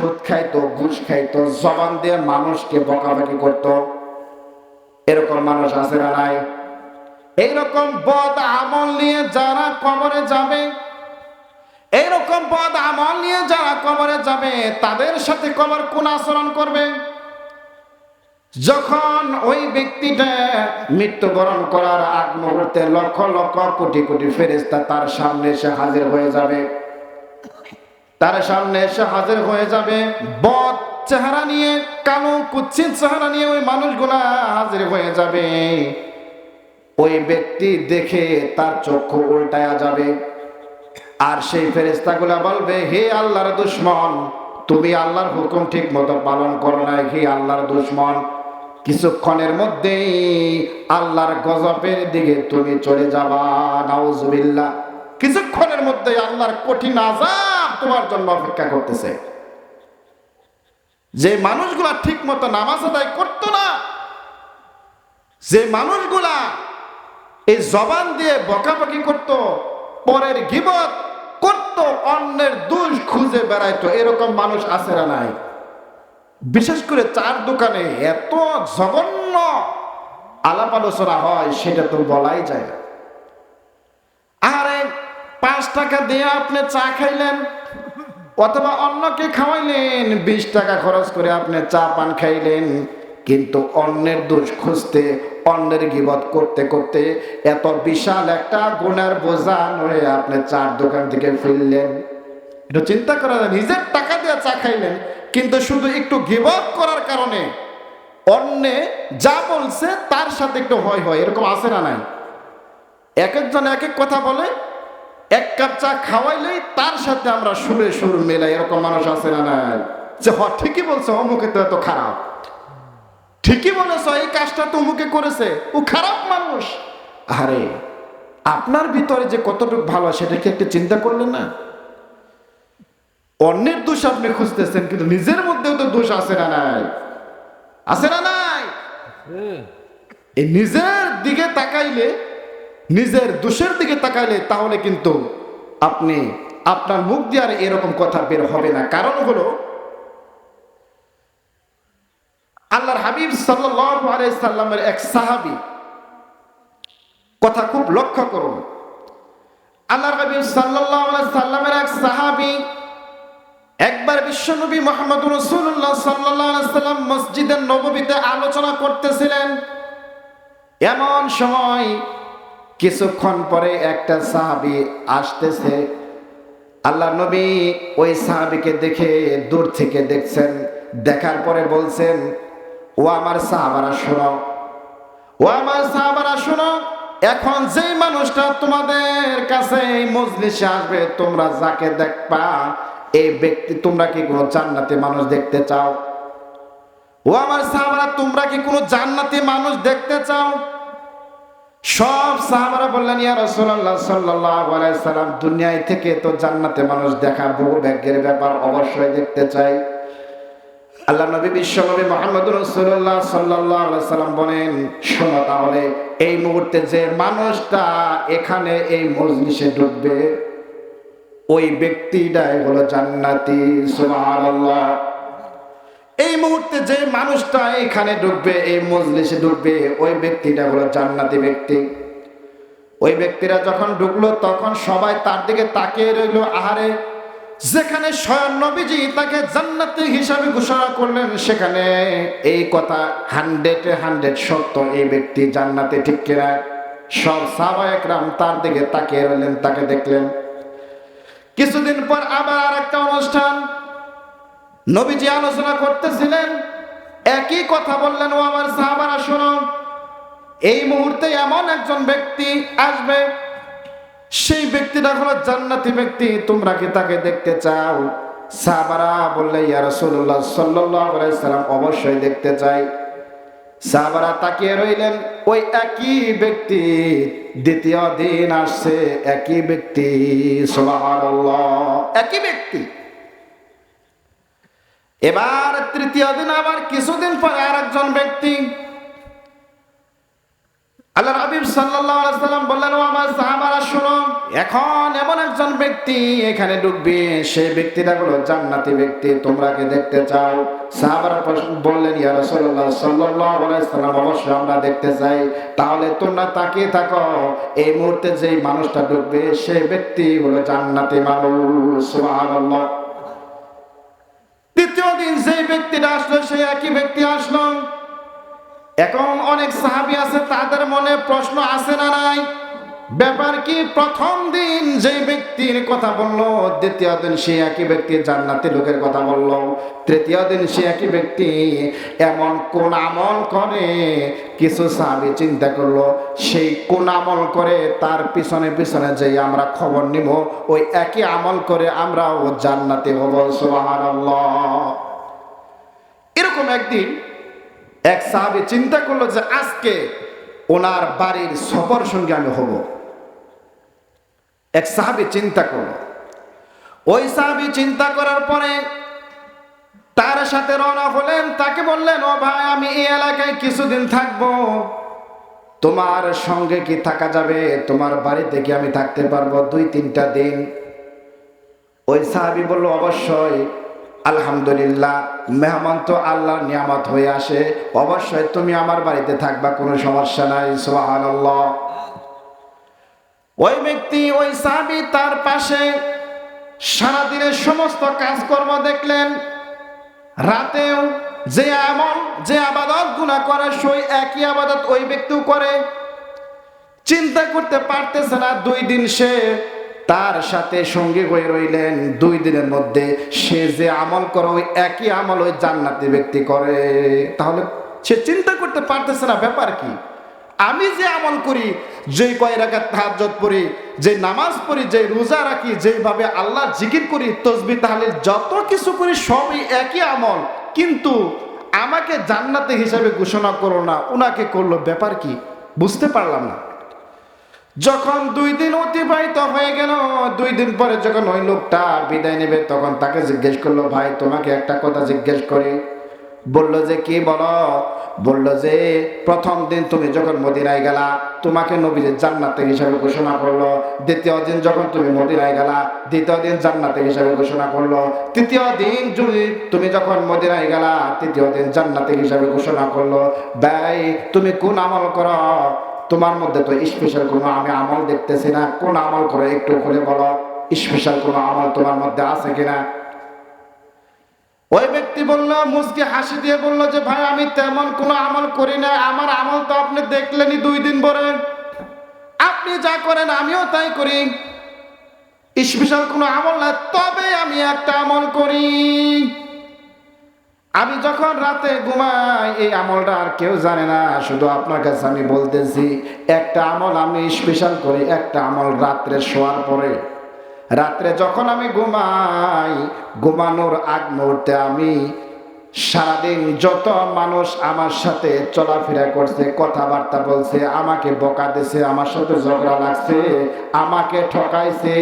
সুদ খাইতো, ঘুষ খাইতো, জবান দিয়ে মানুষকে বকাবকি করত। এরকম মানুষ আছে না নাই? এইরকম বদ আমল নিয়ে যারা কবরে যাবে, এইরকম বদ আমল নিয়ে যারা কবরে যাবে, তাদের সাথে কবর কোন আচরণ করবে? যখন ওই ব্যক্তিটা মৃত্যুবরণ করার আগ মুহূর্তে লক্ষ লক্ষ কোটি কোটি ফেরেস্তা তার সামনে এসে হাজির হয়ে যাবে। তার সামনে এসে হাজির হয়ে যাবে। বদ চেহারা নিয়ে, কালো কুচ্ছিত চেহারা নিয়ে ওই মানুষগুলা হাজির হয়ে যাবে। ওই ব্যক্তি দেখে তার চক্ষু উল্টায়া যাবে। আর সেই ফেরেস্তাগুলা বলবে, হে আল্লাহর দুশ্মন, তুমি আল্লাহর হুকুম ঠিক মতো পালন করো না হে আল্লাহর দুশ্মন, কিছুক্ষণের মধ্যেই আল্লাহর গজবের দিকে তুমি চলে যাবা। নাউজুবিল্লাহ। কিছুক্ষণের মধ্যে আল্লাহর কঠিন আজাব তোমার জন্য অপেক্ষা করতেছে। যে মানুষগুলা ঠিক মতো নামাজ আদায় করতো না, যে মানুষগুলা এই জবান দিয়ে বকাবকি করত, পরের গিবত করত, অন্যের দোষ খুঁজে বেড়াইতো, এরকম মানুষ আছে না নাই। বিশেষ করে চার দোকানে এত জঘন্য আলাপ আলোচনা হয়, সেটা তো বলাই যায় না। আরে পাঁচ টাকা দিয়ে আপনি চা খাইলেন, অথবা অন্যকে খাওয়াইলেন, বিশ টাকা খরচ করে আপনি চা পান খাইলেন, কিন্তু অন্যের দোষ খুঁজতে, অন্যের গিবত করতে করতে এত বিশাল একটা গুণের বোঝা নয়ে আপনি চার দোকান থেকে ফিরলেন। এটা চিন্তা করা যায় নিজের টাকা দিয়ে চা খাইলেন, কিন্তু শুধু একটু গিবত করার কারণে অন্যে যা বলছে তার সাথে একটু হয় হয়, এরকম আছে না নাই? এক একজন এক এক কথা বলে এক কাপ চা খাওয়াইলেই তার সাথে আমরা সুরে সুর মেলাই এরকম মানুষ আছে না নাই? যে হ ঠিকই বলছে অমুকে তো এত খারাপ। ঠিকই বলেছ এই কাজটা তো অমুকে করেছে। ও খারাপ মানুষ। আরে আপনার ভিতরে যে কতটুকু ভালো সেটা কি একটু চিন্তা করলেন না? অন্যের দোষ আপনি খুঁজতেছেন কিন্তু নিজের মধ্যেও তো দোষ আছে না নাই? আছে না নাই? এই নিজের দিকে তাকাইলে নিজের দোষের দিকে তাকাইলে তাহলে কিন্তু আপনি আপনার মুখ দিয়ে আর এরকম কথা বের হবে না। কারণ হলো, আল্লাহর হাবিব সাল্লামের এক সাহাবী, কথা খুব লক্ষ্য করুন। আল্লাহর হাবিব সাল্লামের এক সাহাবী, একবার বিশ্বনবী মোহাম্মদ রসুল্লাহ সাল্লাম মসজিদের নবমীতে আলোচনা করতেছিলেন। এমন সময় কিছুক্ষণ পরে একটা সাহাবি আসতেছে। আল্লাহ নবী ওই সাহাবিকে দেখে দূর থেকে দেখছেন, দেখার পরে বলছেন, ও আমার সাহাবারা, শোনো। ও আমার সাহাবারা, শোনো। এখন যেই মানুষটা তোমাদের কাছে মজলিসে আসবে, তোমরা যাকে দেখবা, এই ব্যক্তি তোমরা কি কোনো জান্নাতি মানুষ দেখতে চাও? ও আমার সাহাবারা, তোমরা কি কোনো জান্নাতি মানুষ দেখতে চাও? সব সাহাবারা বললেন, ইয়া রাসূলুল্লাহ সাল্লাল্লাহু আলাইহি সাল্লাম, দুনিয়ায় থেকে তো জান্নাতে মানুষ দেখা বহু ভাগ্যের ব্যাপার, অবশ্যই দেখতে চাই। আল্লাহ নবী বিশ্বনবী মোহাম্মদ সাল্লাল্লাহু আলাইহি সাল্লাম বলেন, শোনো তাহলে, এই মুহূর্তে যে মানুষটা এখানে এই মজলিসে ঢুকবে, ওই ব্যক্তিটাই হলো জান্নাতি, সুবহানাল্লাহ। এই মুহূর্তে যে মানুষটা এখানে ঢুকবে, এই মজলিসে ঢুকবে, ওই ব্যক্তিটা হলো জান্নাতি ব্যক্তি। ওই ব্যক্তিরা যখন ঢুকলো, তখন সবাই তার দিকে তাকিয়ে রইল, আহারে, যেখানে স্বয়ং নবীজি তাকে জান্নাতি হিসাবে ঘোষণা করলেন, সেখানে এই কথা হান্ড্রেড হান্ড্রেড সত্য, এই ব্যক্তি জান্নাতে ঠিক কিনা? সব সাবায়করাম তার দিকে তাকিয়ে রইলেন, তাকে দেখলেন। কিছুদিন পর আবার আর একটা অনুষ্ঠান নবীজি আলোচনা করতেছিলেন, একই কথা বললেন, ও আমার সাহাবারা, শোনো, এই মুহূর্তে এমন একজন ব্যক্তি আসবে, সেই ব্যক্তিটা হলো জান্নাতি ব্যক্তি, তোমরা কি তাকে দেখতে চাও? সাহাবারা বললে ইয়া রাসূলুল্লাহ সাল্লাম, অবশ্যই দেখতে চাই। সাহাবারা তাকিয়ে রইলেন, ওই একই ব্যক্তি, দ্বিতীয় দিন আসছে, একই ব্যক্তি, সুবহানাল্লাহ, একই ব্যক্তি। এবার তৃতীয় দিন, আবার কিছুদিন পরে আর একজন ব্যক্তি আল্লাহ হাবিব সাল্লাম বললেন আমার শুনো, এখন এমন একজন ব্যক্তি এখানে ঢুকবে। সেই ব্যক্তিটা হলো জান্নাতি ব্যক্তি, তোমরা কি দেখতে চাও? সাহাবারা বললেন ইয়া রাসূলুল্লাহ অবশ্যই আমরা দেখতে চাই। তাহলে তোমরা তাকিয়ে থাকো, এই মুহূর্তে যেই মানুষটা ঢুকবে, সেই ব্যক্তি হলো জান্নাতি মানুষ। সুবহানাল্লাহ। দ্বিতীয় দিন যেই ব্যক্তিটা আসলো সেই একই ব্যক্তি আসলো। এখন অনেক সাহাবি আছে, তাদের মনে প্রশ্ন আছে না নাই? ব্যাপার কি, প্রথম দিন যে ব্যক্তির কথা বলল, দ্বিতীয় দিন সে একই ব্যক্তি জান্নাতি লোকের কথা বলল। তৃতীয় দিন সে একই ব্যক্তি এমন কোন আমল করে, কিছু সাহাবি চিন্তা করল, সেই কোন আমল করে তার পিছনে পিছনে যে আমরা খবর নিব, ওই একই আমল করে আমরাও জান্নাতি হব, সুবহানাল্লাহ। এরকম একদিন এক সাহাবি চিন্তা করল যে আজকে ওনার বাড়ির সফর সঙ্গে আমি হব। এক সাহাবি চিন্তা করল। ওই সাহাবি চিন্তা করার পরে তার সাথে রওনা হলেন, তাকে বললেন, ও ভাই, আমি এই এলাকায় কিছুদিন থাকব। তোমার সঙ্গে কি থাকা যাবে? তোমার বাড়িতে কি আমি থাকতে পারব দুই তিনটা দিন? ওই সাহাবি বলল, অবশ্যই। আলহামদুলিল্লাহ, মেহমান তো আল্লাহর নিয়ামত হয়ে আসে। অবশ্যই তুমি আমার বাড়িতে থাকবা, কোনো সমস্যা নাই, সুবহানাল্লাহ। ওই ব্যক্তি, ওই সাহাবি তার পাশে সারাদিনের সমস্ত কাজকর্ম দেখলেন। রাতেও যে আমল, যে আবাদত গুণা করে, সেই একই আবাদত ওই ব্যক্তিও করে। চিন্তা করতে পারতেছে না, দুই দিন সে তার সাথে সঙ্গী হয়ে রইলেন দুই দিনের মধ্যে। সে যে আমল করে, ওই একই আমল ওই জান্নাতি ব্যক্তি করে। তাহলে সে চিন্তা করতে পারতেছে না, ব্যাপার কি? আমি যে আমল করি, যেই কয় রাখাত তাহাজ্জত পড়ি যে নামাজ পড়ি যে রোজা রাখি যেভাবে আল্লাহ জিকির করি, তসবি তাহলে যত কিছু করি, সবই একই আমল। কিন্তু আমাকে জান্নাতে হিসাবে ঘোষণা করো না ওনাকে করল, ব্যাপার কি? বুঝতে পারলাম না। যখন দুই দিন অতিবাহিত হয়ে গেল, দুই দিন পরে যখন ওই লোকটা বিদায় নেবে, তখন তাকে জিজ্ঞেস করল, ভাই, তোমাকে একটা কথা জিজ্ঞেস করি। বলল যে, কি বলো? বলল যে, প্রথম দিন তুমি যখন মদিনায় গেলা, তোমাকে নবীদের জান্নাতে হিসাবে ঘোষণা করল। দ্বিতীয় দিন যখন তুমি মদিনায় গেলা, দ্বিতীয় দিন জান্নাতে হিসাবে ঘোষণা করল। তৃতীয় দিন যদি তুমি যখন মদিনায় গেলা, তৃতীয় দিন জান্নাতে হিসাবে ঘোষণা করল। ব্যয় তুমি কোন আমল করো? তোমার মধ্যে তো স্পেশাল কোনো আমি আমল দেখতেছি না। কোন আমল করো একটু খুলে বলো স্পেশাল কোনো আমল তোমার মধ্যে আছে কিনা? ওই ব্যক্তি বলল, মুসকে হাসি দিয়ে বলল যে, ভাই, আমি তেমন কোনো আমল করি না আমার আমল তো আপনি দেখলেনই দুই দিন পরে। আপনি যা করেন, আমিও তাই করি। স্পেশাল কোনো আমল না তবে আমি একটা আমল করি। আমি যখন রাতে ঘুমাই, এই আমলটা আর কেউ জানে না, শুধু আপনার কাছে আমি বলতেছি, একটা আমল আমি স্পেশাল করি, একটা আমল রাত্রে শোয়ার পরে। রাত্রে যখন আমি ঘুমাই, ঘুমানোর আগ মুহূর্তে আমি সারাদিন যত মানুষ আমার সাথে চলাফেরা করছে, কথাবার্তা বলছে, আমাকে বকা দিছে, আমার সাথে ঝগড়া লাগছে, আমাকে ঠকাইছে,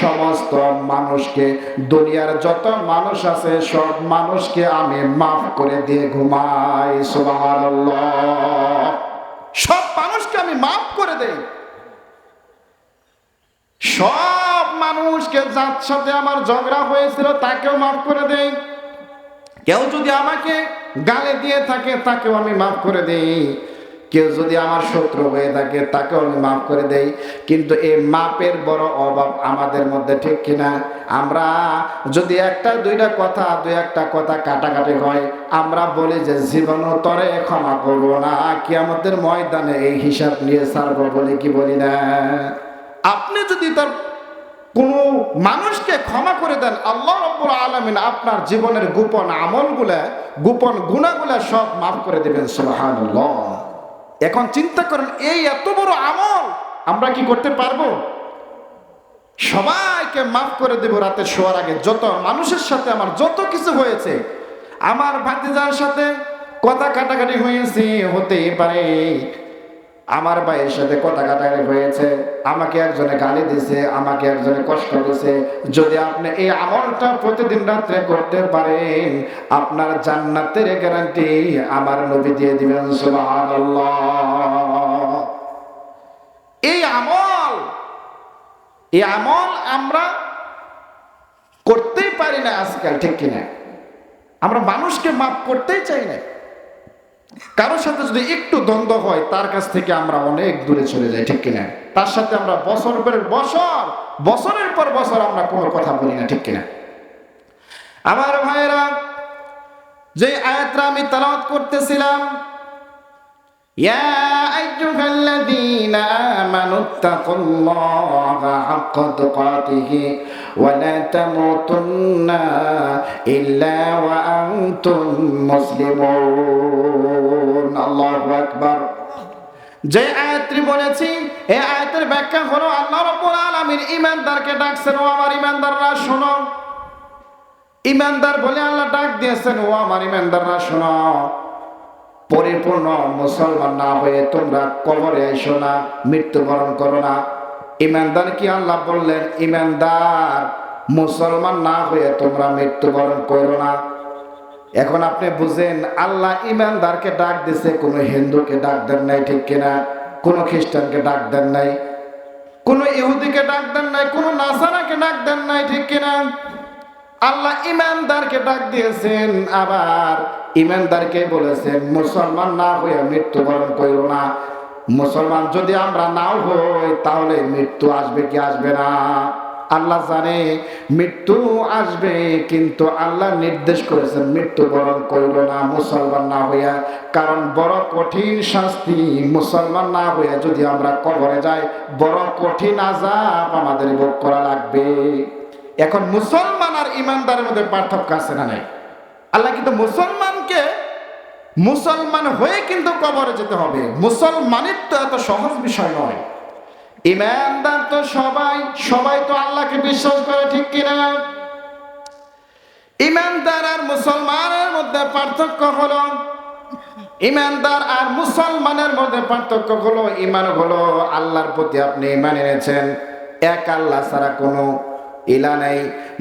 সমস্ত মানুষকে, দুনিয়ার যত মানুষ আছে, সব মানুষকে আমি মাফ করে দিয়ে ঘুমাই সব মানুষকে আমি মাফ করে দেই। সব মানুষকে যার সাথে আমার ঝগড়া হয়েছিল, তাকেও মাফ করে দেই। কেউ যদি আমাকে গালে দিয়ে থাকে, তাকেও আমি মাফ করে দেই। কেউ যদি আমার শত্রু হয়ে থাকে, তাকেও আমি মাফ করে দেই। কিন্তু এই মাপের বড় অভাব আমাদের মধ্যে ঠিক কিনা? আমরা যদি একটা, দুইটা কথা, দু একটা কথা কাটাকাটি হয়, আমরা বলি যে, জীবন তরে ক্ষমা করব না কি আমাদের ময়দানে এই হিসাব নিয়ে সারবো বলে কি বলি না? আপনি যদি তার কোনো মানুষকে ক্ষমা করে দেন, আল্লাহ রব্বুল আলমিন আপনার জীবনের গোপন আমলগুলা, গোপন গুণাগুলা সব মাফ করে দেবেন, সুবহানাল্লাহ। এখন চিন্তা করেন, এই এত বড় আমল আমরা কি করতে পারব? সবাইকে মাফ করে দেব রাতে শোয়ার আগে। যত মানুষের সাথে আমার যত কিছু হয়েছে, আমার ভাতিজার সাথে কথা কাটাকাটি হয়েছে, হতেই পারে। আমার ভাইয়ের সাথে কথা কাটাকাটি হয়েছে, আমাকে একজনে গালি দিছে, আমাকে একজনে কষ্ট দিছে। যদি আপনি এই আমলটা প্রতিদিন রাত্রে করতে পারেন, আপনার জান্নাতের গ্যারান্টি আমার নবী দিয়ে দিবেন এই আমল এই আমল আমরা করতেই পারি না আজকাল, ঠিক কিনা? আমরা মানুষকে মাফ করতেই চাই না। কারোর সাথে যদি একটু দ্বন্দ্ব হয়, তার কাছ থেকে আমরা অনেক দূরে চলে যাই, ঠিক কিনা? তার সাথে আমরা বছর পর বছর, বছরের পর বছর আমরা কোনো কথা বলি না, ঠিক কিনা? আমার ভাইয়েরা, যে আয়াতটা আমি তালাওয়াত করতেছিলাম, ইয়া মুসলিমুন। যে আয়াতটি বলেছি এই আয়াতের ব্যাখ্যা হলো আল্লাহ রাব্বুল আলামিন ঈমানদারকে ডাকছেন, ও আমার ঈমানদাররা, শোনো। ঈমানদার বলে আল্লাহ ডাক দিয়েছেন, ও আমার ঈমানদাররা, শোনো। পরিপূর্ণ মুসলমান না হয়ে তোমরা কবরে আইসো না, মৃত্যুবরণ করো না। ইমানদার কি আল্লাহ বললেন ইমানদার মুসলমান না হয়ে তোমরা মৃত্যুবরণ করো না। এখন আপনি বুঝেন, আল্লাহ ইমানদারকে ডাক দিছে, কোনো হিন্দুকে ডাক দেন নাই, ঠিক কিনা? কোনো খ্রিস্টানকে ডাক দেন নাই, কোনো ইহুদিকে ডাক দেন নাই, কোনো নাসারাকে ডাক দেন নাই, ঠিক কিনা? আল্লাহ ইমানদারকে ডাক দিয়েছেন, আবার ইমানদারকে বলেছেন, মুসলমান না হয়ে মৃত্যুবরণ করো না। মুসলমান যদি আমরা নাও হই, তাহলে মৃত্যু আসবে কি আসবে না? আল্লাহ জানে মৃত্যু আসবে, কিন্তু আল্লাহ নির্দেশ করেছেন মৃত্যুবরণ করল না, মুসলমান না হইয়া। কারণ বড় কঠিন শাস্তি মুসলমান না হইয়া যদি আমরা কবরে যাই, বড় কঠিন আজাব আমাদের ভোগ করা লাগবে। এখন মুসলমান আর ইমানদারের মধ্যে পার্থক্য আছে না নাই? আল্লাহ কিন্তু মুসলমানকে, মুসলমান হয়ে কিন্তু কবরে যেতে হবে। মুসলমানের তো এত সহজ বিষয় নয়। ইমানদার তো সবাই সবাই তো আল্লাহকে বিশ্বাস করে, ঠিক কিনা? ইমানদার আর মুসলমানের মধ্যে পার্থক্য হলো, ইমানদার আর মুসলমানের মধ্যে পার্থক্য হলো, ইমান হলো আল্লাহর প্রতি আপনি ইমান এনেছেন। এক আল্লাহ ছাড়া কোনো ইলা নাই।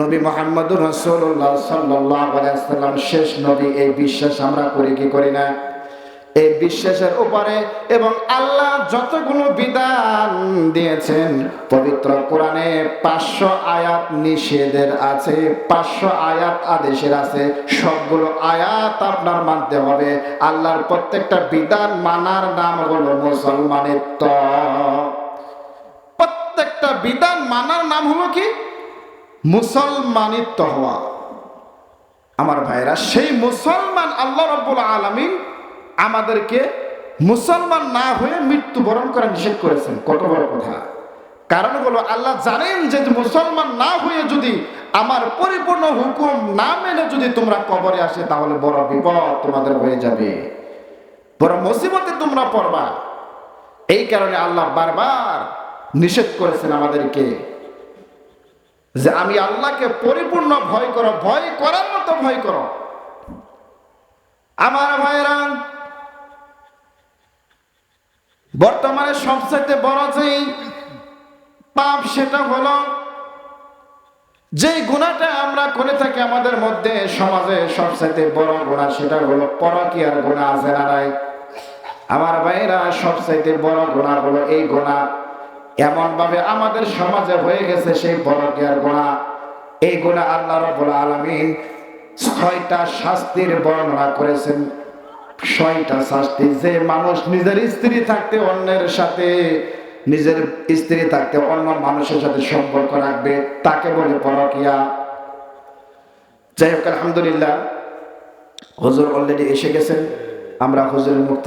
নবী মোহাম্মদ রসুল্লাহ সাল্লাম শেষ নবী, এই বিশ্বাস আমরা করি কি করি না? এই বিশ্বাসের উপরে এবং আল্লাহ যতগুলো বিধান দিয়েছেন, পবিত্র কোরআনে পাঁচশো আয়াত নিষেধের আছে, পাঁচশো আয়াত আদেশের আছে, সবগুলো আয়াত আপনার মানতে হবে। আল্লাহর প্রত্যেকটা বিধান মানার নাম হলো মুসলমানের ত। প্রত্যেকটা বিধান মানার নাম হলো কি? মুসলমানিত্ব হওয়া আমার ভাইরা সেই মুসলমান আল্লাহ রব্বুল আলমিন আমাদেরকে মুসলমান না হয়ে মৃত্যুবরণ করা নিষেধ করেছেন। কত বড় কথা। কারণ হলো, আল্লাহ জানেন যে মুসলমান না হয়ে যদি আমার পরিপূর্ণ হুকুম না মেনে যদি তোমরা কবরে আসে, তাহলে বড় বিপদ তোমাদের হয়ে যাবে। বড় মুসিবতে তোমরা পড়বা। এই কারণে আল্লাহ বারবার নিষেধ করেছেন আমাদেরকে যে আমি আল্লাহকে পরিপূর্ণ ভয় করো, ভয় করার মতো ভয় করো। আমার ভাইরা বর্তমানে সবচেয়ে বড় যে পাপ, সেটা হলো যে গুণাটা আমরা করে থাকি আমাদের মধ্যে সমাজে সবচেয়ে বড় গুণা, সেটা হলো পরকিয়ার গুণা আছে না নাই? আমার ভাইরা সবচাইতে বড় গুণা হলো এই গুণা। এমন ভাবে আমাদের সমাজে হয়ে গেছে সেই পরকিয়ার গুণা। এই গুণা আল্লাহ রবুল আলমিন ছয়টা শাস্তির বর্ণনা করেছেন। ছয়টা শাস্তি। যে মানুষ নিজের স্ত্রী থাকতে অন্যের সাথে, নিজের স্ত্রী থাকতে অন্য মানুষের সাথে সম্পর্ক রাখবে, তাকে বলে পরকিয়া। যাই হোক, আলহামদুলিল্লাহ, হুজুর অলরেডি এসে গেছেন। আমরা হুজুরের মুক্তি